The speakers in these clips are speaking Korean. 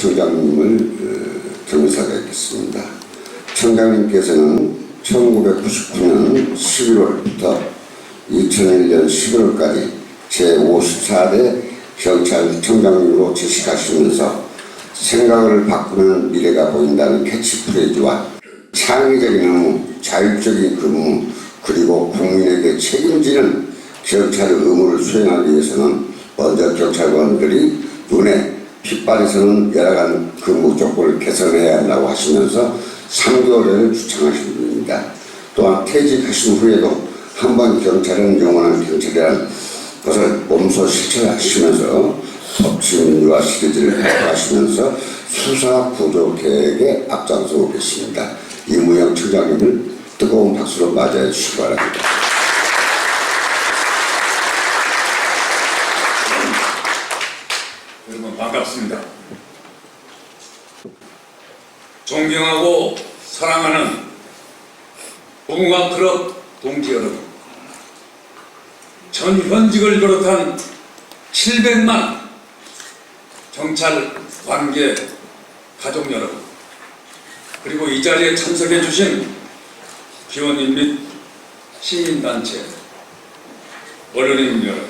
청장님을 어, 경사하겠습니다. 청장님께서는 1999년 11월부터 2001년 11월까지 제54대 경찰청장님으로 재직하시면서 생각을 바꾸는 미래가 보인다는 캐치프레이즈와 창의적인 의무, 자율적인 근무, 그리고 국민에게 책임지는 경찰의 의무를 수행하기 위해서는 먼저 경찰관들이 눈에 핏발에서는 열악한 근무 조건을 개선해야 한다고 하시면서 3개월을 주창하신 분입니다. 또한 퇴직하신 후에도 한 번 경찰은 영원한 경찰이라는 것을 몸소 실천하시면서 법치민주화 시리즈를 발표하시면서 수사 구조 계획에 앞장서고 계십니다. 이무영 청장님을 뜨거운 박수로 맞이해 주시기 바랍니다. 반갑습니다. 존경하고 사랑하는 무궁화 클럽 동지 여러분, 전 현직을 비롯한 700만 경찰 관계 가족 여러분, 그리고 이 자리에 참석해 주신 기원인 및 시민단체, 언론인 여러분,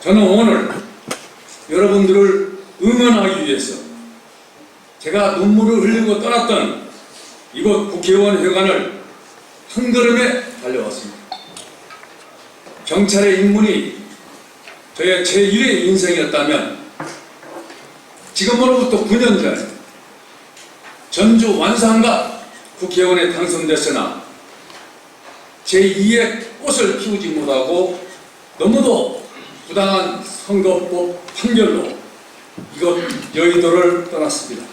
저는 오늘 여러분들을 응원하기 위해서 제가 눈물을 흘리고 떠났던 이곳 국회의원 회관을 한 걸음에 달려왔습니다. 경찰의 입문이 저의 제1의 인생이었다면 지금으로부터 9년 전에 전주 완산가 국회의원에 당선됐으나 제2의 꽃을 피우지 못하고 너무도 부당한 선거법 판결로 이것 여의도를 떠났습니다.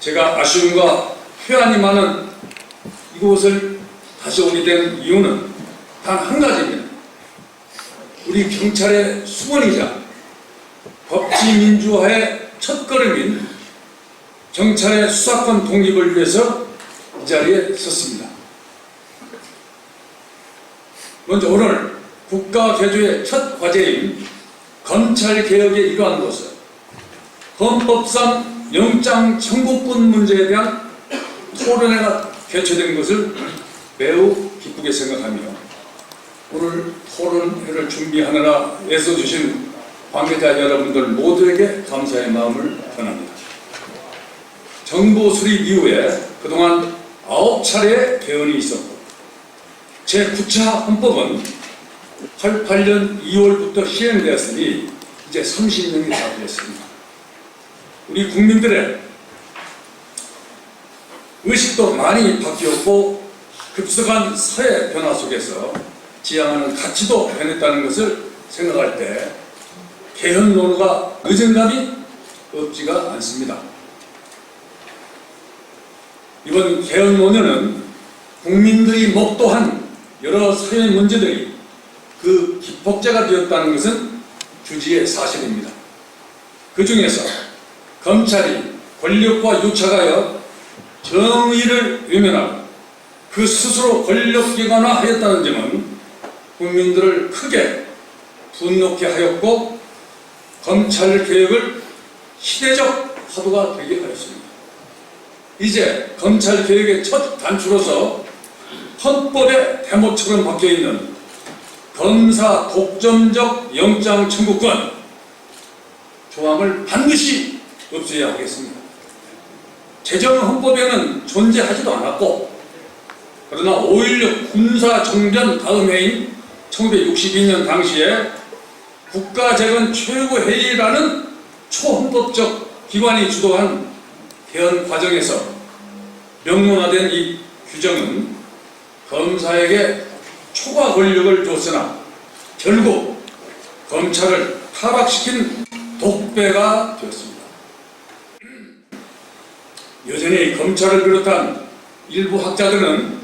제가 아쉬움과 회한이 많은 이곳을 다시 오게 된 이유는 단 한 가지입니다. 우리 경찰의 수건이자 법치민주화의 첫걸음인 경찰의 수사권 독립을 위해서 이 자리에 섰습니다. 먼저 오늘 국가 개조의 첫 과제인 검찰 개혁의 일환으로서 헌법상 영장 청구권 문제에 대한 토론회가 개최된 것을 매우 기쁘게 생각하며 오늘 토론회를 준비하느라 애써주신 관계자 여러분들 모두에게 감사의 마음을 전합니다. 정부 수립 이후에 그동안 아홉 차례 개헌이 있었고 제9차 헌법은 88년 2월부터 시행되었으니 이제 30년이 다 되었습니다. 우리 국민들의 의식도 많이 바뀌었고 급속한 사회 변화 속에서 지향하는 가치도 변했다는 것을 생각할 때 개헌 논의가 늦은 감이 없지가 않습니다. 이번 개헌 논의는 국민들이 목도한 여러 사회 문제들이 그 기폭제가 되었다는 것은 주지의 사실입니다. 그 중에서 검찰이 권력과 유착하여 정의를 외면하고 그 스스로 권력기관화하였다는 점은 국민들을 크게 분노케 하였고 검찰 개혁을 시대적 화두가 되게 하였습니다. 이제 검찰 개혁의 첫 단추로서 헌법의 대목처럼 박혀 있는 검사 독점적 영장 청구권 조항을 반드시 없애야 하겠습니다. 재정 헌법에는 존재하지도 않았고 그러나 5.16 군사정변 다음 해인 1962년 당시에 국가재건 최고회의라는 초헌법적 기관이 주도한 개헌 과정에서 명문화된 이 규정은 검사에게 초과 권력을 줬으나 결국 검찰을 타락시킨 독배가 되었습니다. 여전히 검찰을 비롯한 일부 학자들은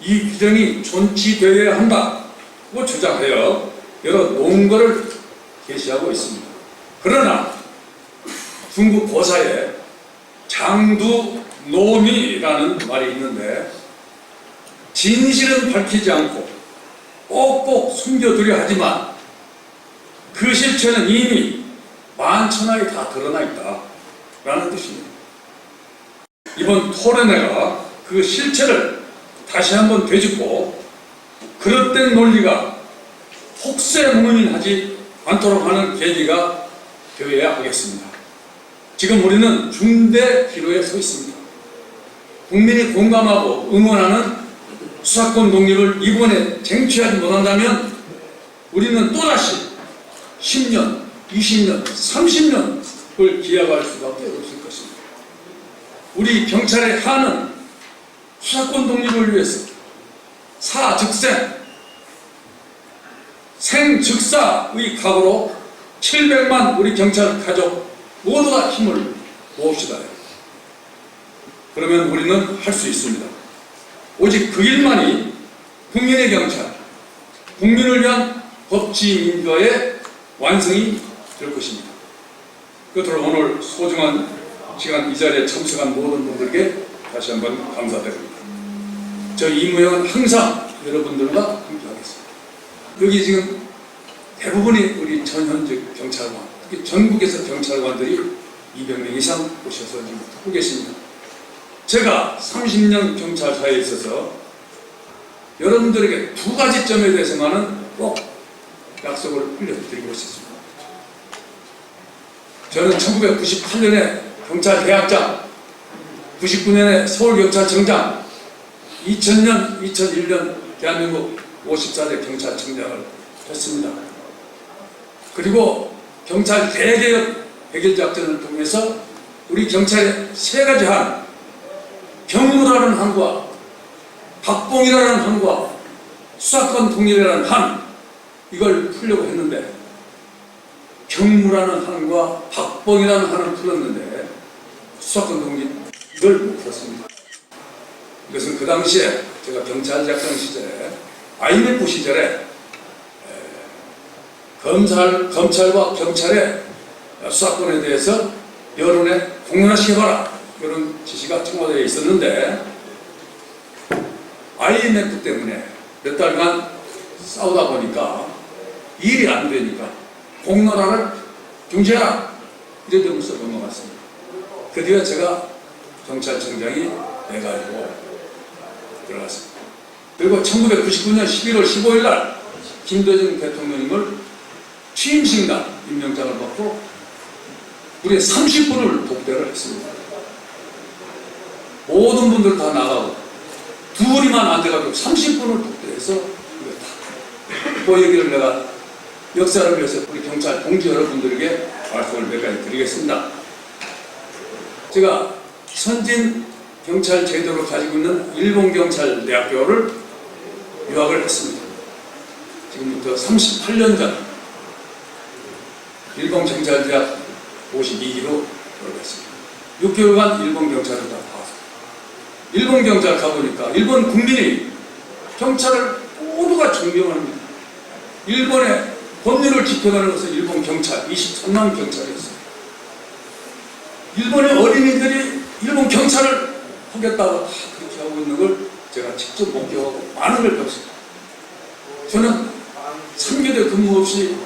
이 규정이 존치되어야 한다고 주장하여 여러 논거를 제시하고 있습니다. 그러나 중국 고사에 장두 노미라는 말이 있는데 진실은 밝히지 않고 꼭꼭 숨겨두려 하지만 그 실체는 이미 만 만천하에 다 드러나 있다 라는 뜻입니다. 이번 토론회가 그 실체를 다시 한번 되짚고 그릇된 논리가 혹세무민하지 않도록 하는 계기가 되어야 하겠습니다. 지금 우리는 중대 기로에 서 있습니다. 국민이 공감하고 응원하는 수사권 독립을 이번에 쟁취하지 못한다면 우리는 또다시 10년, 20년, 30년을 기약할 수밖에 없을 것입니다. 우리 경찰의 한은 수사권 독립을 위해서 사즉생, 생즉사의 각오로 700만 우리 경찰 가족 모두가 힘을 모읍시다. 그러면 우리는 할 수 있습니다. 오직 그 일만이 국민의 경찰, 국민을 위한 법치민주화의 완성이 될 것입니다. 끝으로 오늘 소중한 시간 이 자리에 참석한 모든 분들께 다시 한번 감사드립니다. 저 이무영은 항상 여러분들과 함께 하겠습니다. 여기 지금 대부분이 우리 전현직 경찰관, 특히 전국에서 경찰관들이 200명 이상 오셔서 지금 듣고 계십니다. 제가 30년 경찰사에 있어서 여러분들에게 두 가지 점에 대해서만은 꼭 약속을 흘려드리고 싶습니다. 저는 1998년에 경찰 대학장, 99년에 서울경찰청장, 2000년, 2001년 대한민국 54대 경찰청장을 했습니다. 그리고 경찰 대개혁 백일 작전을 통해서 우리 경찰의 세 가지 한, 경무라는 한과 박봉이라는 한과 수사권 독립이라는 한 이걸 풀려고 했는데 경무라는 한과 박봉이라는 한을 풀었는데 수사권 독립 이걸 못 풀었습니다. 이것은 그 당시에 제가 경찰 작전 시절에 IMF 시절에 에, 검찰, 검찰과 경찰의 수사권에 대해서 여론에 공론화시켜봐라 이런 지시가 청와대에 있었는데 IMF 때문에 몇 달간 싸우다 보니까 일이 안 되니까 공론화를 중지하라 이러면서 넘어갔습니다. 그 뒤에 제가 경찰청장이 돼가지고 들어갔습니다. 그리고 1999년 11월 15일 날 김대중 대통령님을 취임식날 임명장을 받고 우리 30분을 독대를 했습니다. 모든 분들 다 나가고 둘이만 안 돼가지고 30분을 독대해서. 그 얘기를 내가 역사를 위해서 우리 경찰 동지 여러분들에게 말씀을 몇 가지 드리겠습니다. 제가 선진 경찰 제도를 가지고 있는 일본 경찰 대학교를 유학을 했습니다. 지금부터 38년 전 일본 경찰 대학 52기로 들어갔습니다. 6개월간 일본 경찰을 다 일본 경찰 가보니까 일본 국민이 경찰을 모두가 존경합니다. 일본의 법률을 지켜가는 것은 일본 경찰 23만 경찰이었어요. 일본의 어린이들이 일본 경찰을 하겠다고 다 그렇게 하고 있는 걸 제가 직접 목격하고 많은 걸 배웠습니다. 저는 3교대 근무 없이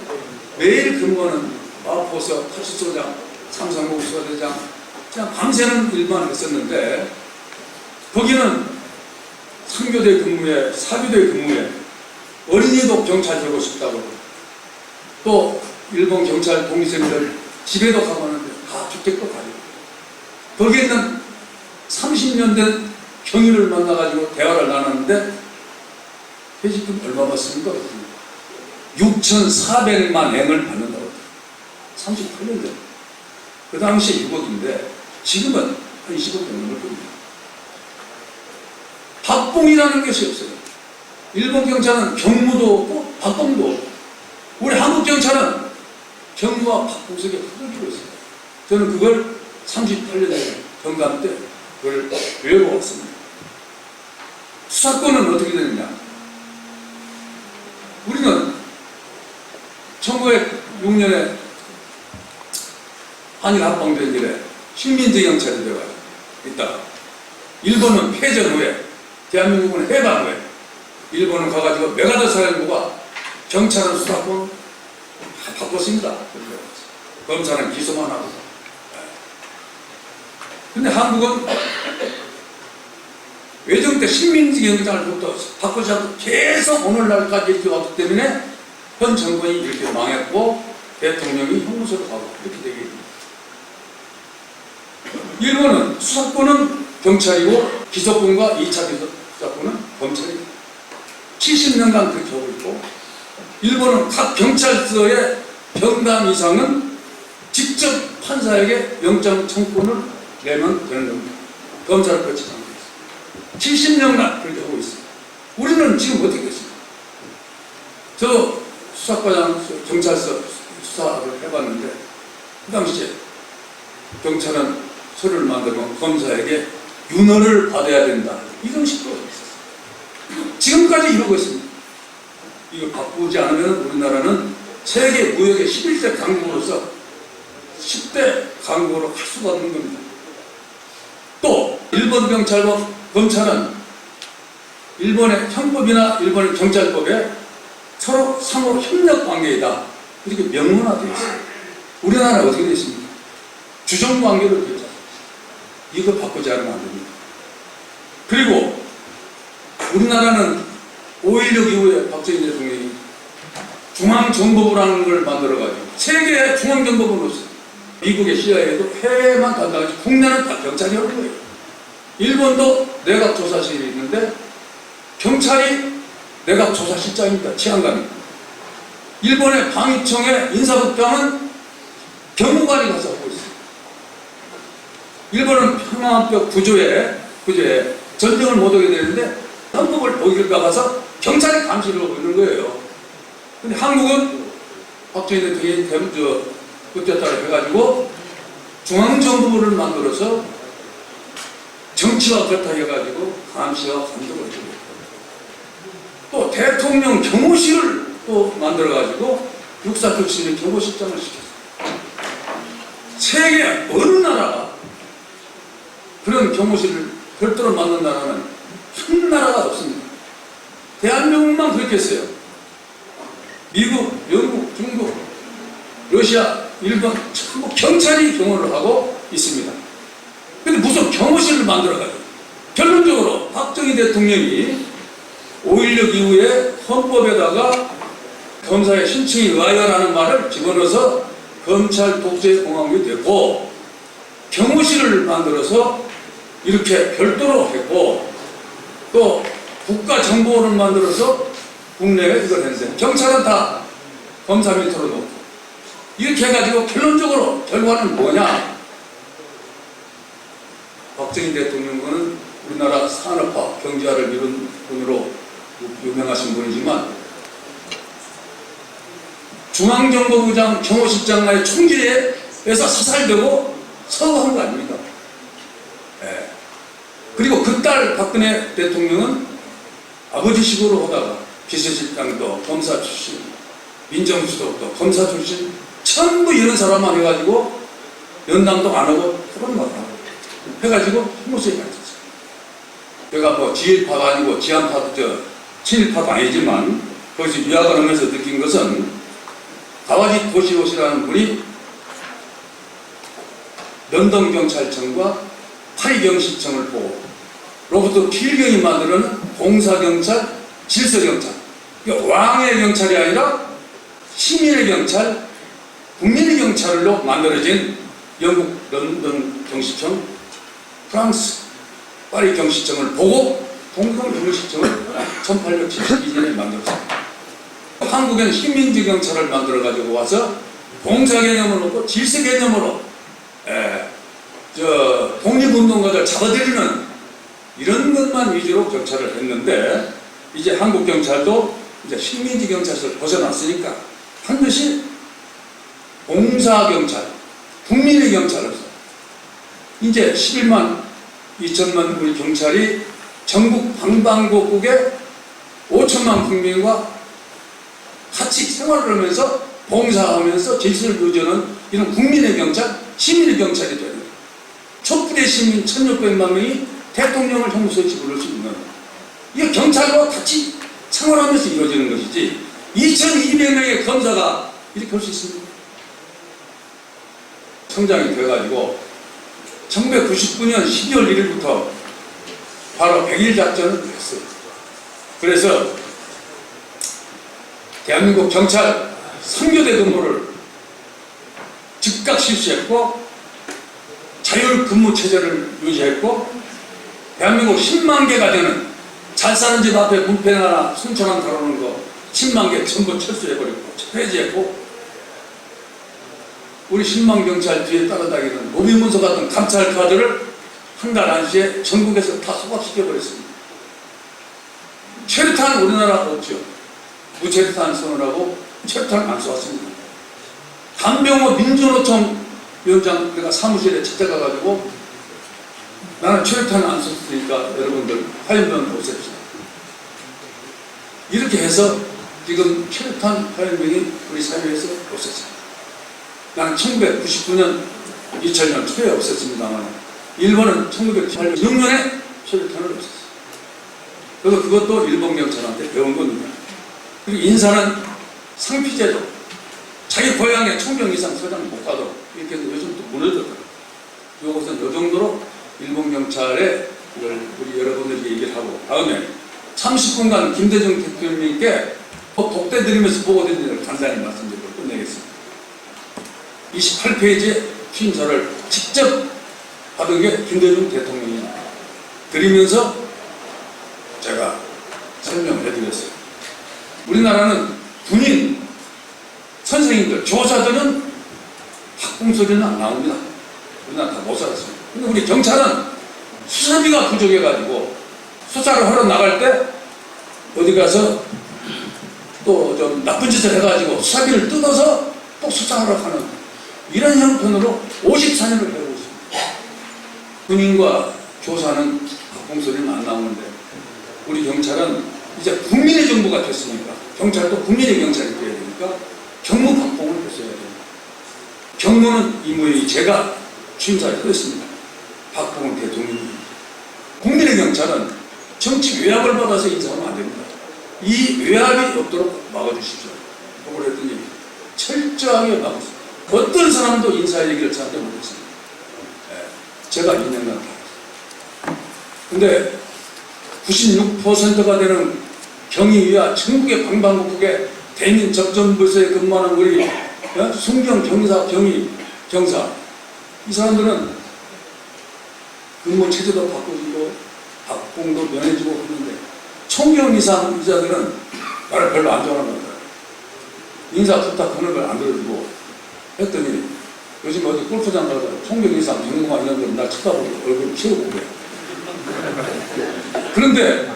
매일 근무하는 마포서 파출소장, 삼성국 수사대장 그냥 밤새는 일만 했었는데 거기는 3교대 근무에 4교대 근무에 어린이도 경찰 되고 싶다고 또 일본 경찰 동기생들 집에도 가봤는데 다 주택도 가지고 거기에 있는 30년 된 경위를 만나가지고 대화를 나눴는데 퇴직금 얼마 받습니까? 6,400만 엔을 받는다고 38년 전. 그 당시 6억인데 지금은 한 20억 넘는 겁니다. 박봉이라는 것이 없어요. 일본 경찰은 경무도 없고 박봉도 없고 우리 한국 경찰은 경무와 박봉 속에 흐르기로 있어요. 저는 그걸 38년에 경감 때 그걸 외워왔습니다. 수사권은 어떻게 되느냐? 우리는 1906년에 한일 합방된 이래 식민지 경찰이 되어 있다가 일본은 패전 후에 대한민국은 해방 후에 일본은 가가지고 메가더 사령부가 경찰은 수사권 다 바꿨습니다. 검사는 기소만 하고. 근데 한국은 외정 때 식민지 경찰부터 바꾸지 않고 계속 오늘날까지 이렇게 왔기 때문에 현 정권이 이렇게 망했고 대통령이 형무소로 가고 이렇게 되게 됩니다. 일본은 수사권은 경찰이고 기소권과 2차 기소권은 검찰이 70년간 그렇게 하고 있고 일본은 각 경찰서의 병담 이상은 직접 판사에게 영장 청구를 내면 되는 겁니다. 검찰을 거치지 않고 있습니다. 70년간 그렇게 하고 있습니다. 우리는 지금 어떻게 됐습니까? 저 수사과장 경찰서 수사를 해봤는데 그 당시에 경찰은 서류를 만들면 검사에게 윤허를 받아야 된다. 이런 식으로 있었어요. 지금까지 이러고 있습니다. 이거 바꾸지 않으면 우리나라는 세계 무역의 11대 강국으로서 10대 강국으로 갈 수가 없는 겁니다. 또 일본 경찰과 검찰은 일본의 형법이나 일본의 경찰법에 서로 상호 협력 관계이다. 이렇게 명문화되어 있어요. 우리나라는 어떻게 되어 있습니까? 주정 관계로 되어. 이거 바꾸지 않으면 안 됩니다. 그리고 우리나라는 5.16 이후에 박정희 대통령이 중앙정보부라는 걸 만들어가지고 세계에 중앙정보부는 없어요. 미국의 CIA도 해외만 담당하지 국내는 다 경찰이 하는 거예요. 일본도 내각 조사실이 있는데 경찰이 내각 조사실장입니다. 치안관이. 일본의 방위청의 인사국장은 경무관이. 일본은 평화협력 구조에 구조에 전쟁을 못 하게 되는데 헌법을 독일 가서 경찰이 감시를 하고 있는 거예요. 근데 한국은 박정희 대통령이 대북 저 그때 따라 해가지고 중앙정부를 만들어서 정치와 결탁해가지고 감시와 감독을 해주고 또 대통령 경호실을 또 만들어가지고 육사 출신의 경호실장을 시켰어요. 세계 어느 나라가 그런 경호실을 별도로 만든 나라는 한 나라가 없습니다. 대한민국만 그렇게 했어요. 미국, 영국, 중국, 러시아, 일본 전부 경찰이 경호를 하고 있습니다. 근데 무슨 경호실을 만들어가지고 결론적으로 박정희 대통령이 5.16 이후에 헌법에다가 검사의 신청이 의하여라는 말을 집어넣어서 검찰 독재 공화국이 됐고 경호실을 만들어서 이렇게 별도로 했고 또 국가 정보원을 만들어서 국내에 이걸 했는데 경찰은 다 검사 밑으로 놓고. 이렇게 해가지고 결론적으로 결과는 뭐냐? 박정희 대통령은 우리나라 산업화, 경제화를 이룬 분으로 유명하신 분이지만 중앙정보부장 경호실장과의 총질에서 사살되고 서거한 거 아닙니까? 딸 박근혜 대통령은 아버지식으로 하다가 비서실장도 검사 출신, 민정수석도 검사 출신, 전부 이런 사람만 해가지고 연당도 안 하고 그런 거다. 해가지고 힘모습이 가르쳤어요. 제가 뭐 지일파가 아니고 지한파도 저 친일파도 아니지만 거기서 유학을 하면서 느낀 것은 가와지 도시오시라는 분이 런던 경찰청과 파리 경시청을 보고 로부터 필경이 만드는 공사경찰, 질서경찰 왕의 경찰이 아니라 시민의 경찰, 국민의 경찰로 만들어진 영국 런던 경시청, 프랑스 파리 경시청을 보고 동경 경시청을 1872년에 만들었습니다. 한국에는 식민지 경찰을 만들어 가지고 와서 공사 개념을 놓고 질서 개념으로 에, 저 독립운동가들 잡아들이는 이런 것만 위주로 경찰을 했는데 이제 한국 경찰도 이제 식민지 경찰에서 벗어났으니까 반드시 공사 경찰, 국민의 경찰로서 이제 11만 2천만 우리 경찰이 전국 방방곡곡에 5천만 국민과 같이 생활을 하면서 봉사하면서 질서를 유지하는 이런 국민의 경찰, 시민의 경찰이 되는. 촛불의 시민 1600만 명이 대통령을 형무소에 집어넣을 수 있는 이게 경찰과 같이 생활하면서 이루어지는 것이지 2200명의 검사가 이렇게 할 수 있습니까? 성장이 돼가지고 1999년 12월 1일부터 바로 100일 작전을 했어요. 그래서 대한민국 경찰 3교대 근무를 즉각 실시했고 자율 근무 체제를 유지했고 대한민국 10만 개가 되는 잘 사는 집 앞에 문패 하나 순천한 다루는 거 10만 개 전부 철수해버렸고 폐지했고 우리 10만 경찰 뒤에 따라다니는 노비문서 같은 감찰 카드를 한 달 안시에 전국에서 다 소각시켜버렸습니다. 최루탄 우리나라 없죠. 무체류탄 선언하고 체류탄 안 쏘았습니다. 한병호 민주노총 위원장 내가 사무실에 찾아가가지고 나는 체류탄 안 썼으니까 여러분들 화염병 없앱시다. 이렇게 해서 지금 체류탄 화염병이 우리 사회에서 없었습니다. 나는 1999년 2000년 초에 없었습니다만 일본은 1986년에 체류탄을 없었어요. 그래서 그것도 일본 경찰한테 배운 겁니다. 그리고 인사는 상피제도 자기 고향에 총경 이상 서장 못 가도 이렇게 해서 요즘 또 무너졌더라고요. 이것은 요 정도로 일본 경찰에 이걸 우리 여러분들에게 얘기를 하고 다음에 30분간 김대중 대통령님께 독대 드리면서 보고드린 일을 간단히 말씀드리고 끝내겠습니다. 28페이지에 취임서를 직접 받은 게 김대중 대통령입니다. 드리면서 제가 설명을 해드렸어요. 우리나라는 군인, 선생님들, 교사들은 학공 소리는 안 나옵니다. 우리나라 다못 살았습니다. 근데 우리 경찰은 수사비가 부족해가지고 수사를 하러 나갈 때 어디 가서 또 좀 나쁜 짓을 해가지고 수사비를 뜯어서 또 수사하러 가는 이런 형편으로 54년을 배우고 있습니다. 군인과 교사는 학공소리는 안 나오는데 우리 경찰은 이제 국민의 정부가 됐으니까 경찰도 국민의 경찰이 돼야 되니까 경무 박봉을 했어야 됩니다. 경무는 이무의 제가 취임사를 했습니다. 박봉은 대통령이 국민의 경찰은 정치 외압을 받아서 인사하면 안 됩니다. 이 외압이 없도록 막아주십시오. 그걸 했더니 철저하게 막았습니다. 어떤 사람도 인사 얘기를 저한테 못했습니다. 예, 제가 2년간 다. 근데 96%가 되는 경위와 전국의 방방곡곡에 대민 접전부서에 근무하는 우리 어? 순경 경사 경위 경사 이 사람들은 근무 체제도 바꿔주고 박봉도 면해주고 그러는데 총경 이상 이자들은 나를 별로 안 좋아하는 겁니다. 인사 부탁하는 걸 안 들어주고 했더니 요즘 어디 골프장 가서 총경 이상 경무가 있는 데날 쳐다보고 얼굴 치우고 그래. 그런데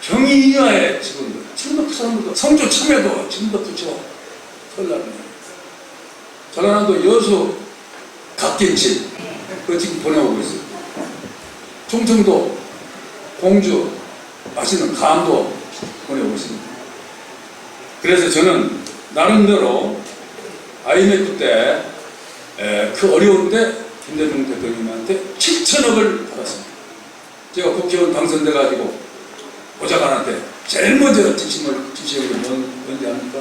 경위 이하의 직원들, 지금도 그 사람들도 성주 참여도 지금도 붙여 설날입니다. 전라남도 여수 갓김치 그 지금 보내오고 있어요. 충청도 공주 맛있는 감도 보내오고 있습니다. 그래서 저는 나름대로 IMF 때 그 어려운 때 김대중 대통령한테 7천억을 받았습니다. 제가 국회의원 당선돼가지고 보좌관한테 제일 먼저 지침을 지시한 게 뭔, 뭔지 압니까?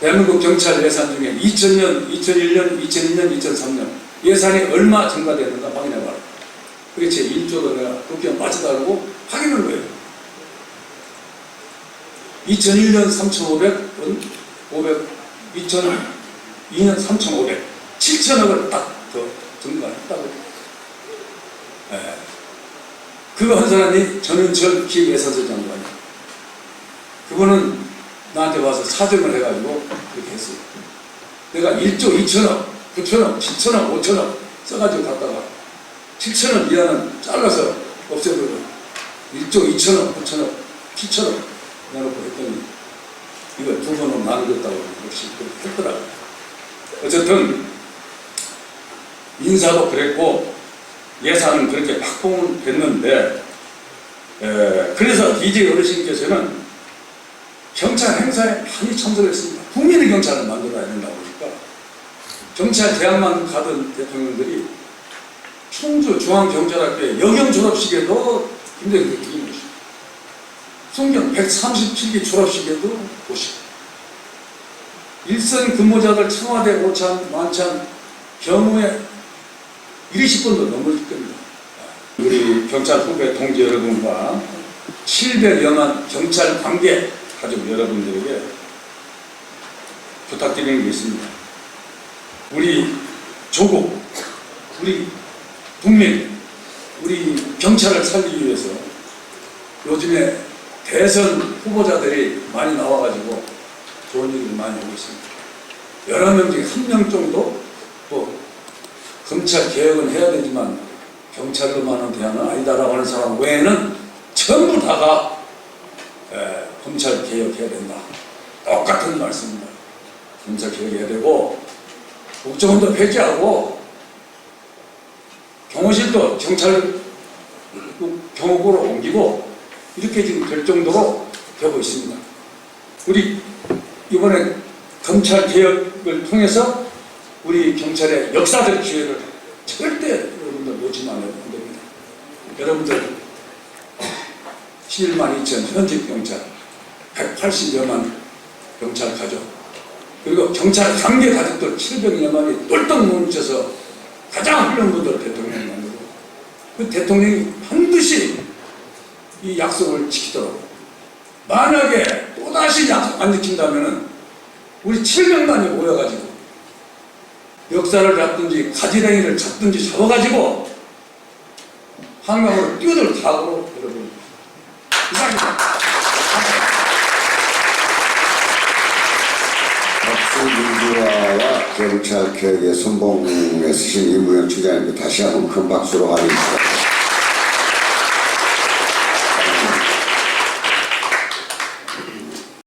대한민국 경찰 예산 중에 2000년, 2001년, 2002년, 2003년 예산이 얼마 증가되는가 확인해봐라. 그게 제 1조도 내가 국회의원 빠져다르고 확인한 거예요. 2001년 3,500원, 500, 2002년 3,500, 7천억을 딱 더 증가했다고. 예. 그거 한 사람이 전은철 기획예산서 장관이. 그분은 나한테 와서 사정을 해가지고 그렇게 했어요. 내가 1조 2천억, 9천억, 7천억, 5천억 써가지고 갔다가 7천억 이하는 잘라서 없애버려. 1조 2천억, 9천억, 7천억 내놓고 했더니 이거 두 번은 나누겠다고 역시 했더라고요. 어쨌든 인사도 그랬고 예산은 그렇게 확보는 됐는데 에, 그래서 DJ 어르신께서는 경찰 행사에 많이 참석했습니다. 국민의 경찰을 만들어야 된다고 경찰 대학만 가던 대통령들이 충주 중앙경찰학교의 여경 졸업식에도 김대중 대통령이 오시고 송경 137기 졸업식에도 오시고 일선 근무자들 청와대 오찬 만찬 경우에 20분도 넘을 겁니다. 우리 경찰 후배 동지 여러분과 700여만 경찰 관계 가족 여러분들에게 부탁드리는 게 있습니다. 우리 조국, 우리 국민, 우리 경찰을 살리기 위해서 요즘에 대선 후보자들이 많이 나와가지고 좋은 일을 많이 하고 있습니다. 여러 명 중에 한 명 정도 또 검찰 개혁은 해야 되지만 경찰로만은 대안은 아니다라고 하는 사람 외에는 전부 다가 에, 검찰 개혁해야 된다. 똑같은 말씀입니다. 검찰 개혁해야 되고 국정원도 폐지하고 경호실도 경찰 경호부로 옮기고 이렇게 지금 될 정도로 되고 있습니다. 우리 이번에 검찰 개혁을 통해서 우리 경찰의 역사적 기회를 절대 여러분들 놓치면 안 됩니다. 여러분들 11만 2천 현직 경찰, 180여만 경찰 가족, 그리고 경찰 관계 가족들 700여만이 똘똘 뭉쳐서 가장 훌륭한 분들 대통령을 만들고 그 대통령이 반드시 이 약속을 지키도록 만약에 또다시 약속 안 지킨다면은 우리 700만이 모여가지고 역사를 잡든지 가지랭이를 잡든지 잡아가지고 한강으로 뛰어들 사고로 여러분 이상입니다. 박수 민주화와 경찰 개혁의 선봉에 쓰신 이무현 추장님께 다시 한번 큰 박수로 환영합니다.